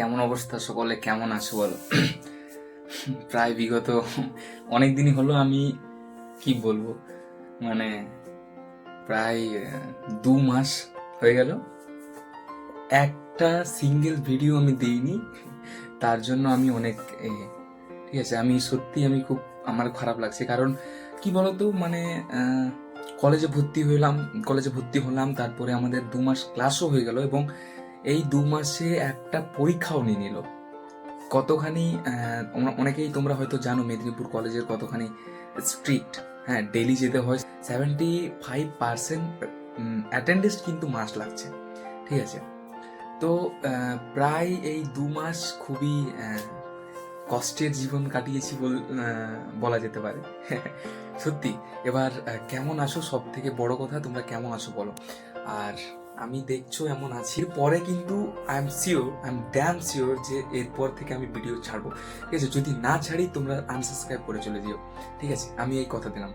কেমন অবস্থা, সকলে কেমন আছো বলো? প্রায় বিগত অনেক দিনই হলো আমি, কি বলব মানে প্রায় দু মাস হয়ে গেল। একটা সিঙ্গেল ভিডিও আমি দিইনি, তার জন্য আমি অনেক ঠিক আছে, আমি সত্যি আমি খুব, আমার খারাপ লাগছে। কারণ কি বলতো মানে কলেজে ভর্তি হলাম কলেজে ভর্তি হলাম, তারপরে আমাদের দু মাস ক্লাসও হয়ে গেল এবং এই দু মাসে একটা পরীক্ষাও নিয়ে নিল। কতখানি অনেকেই তোমরা হয়তো জানো মেদিনীপুর কলেজের কতখানি স্ট্রিক্ট হ্যাঁ ডেলি যেতে হয়। সেভেন্টি ফাইভ পার্সেন্ট অ্যাটেন্ডেন্স কিন্তু মাস লাগছে, ঠিক আছে? তো প্রায় এই দু মাস খুবই কষ্টের জীবন কাটিয়েছি বল- বলা যেতে পারে। সত্যি, এবার কেমন আছো সব থেকে বড় কথা তোমরা কেমন আছো বলো। আর আমি দেখছ এমন আছি। পরে কিন্তু I am sure I am damn sure যে এরপর থেকে আমি ভিডিও ছাড়বো। ঠিক আছে? যদি না ছাড়ি তোমরা আনসাবস্ক্রাইব করে চলে যেও। ঠিক আছে? আমি এই কথা দিলাম।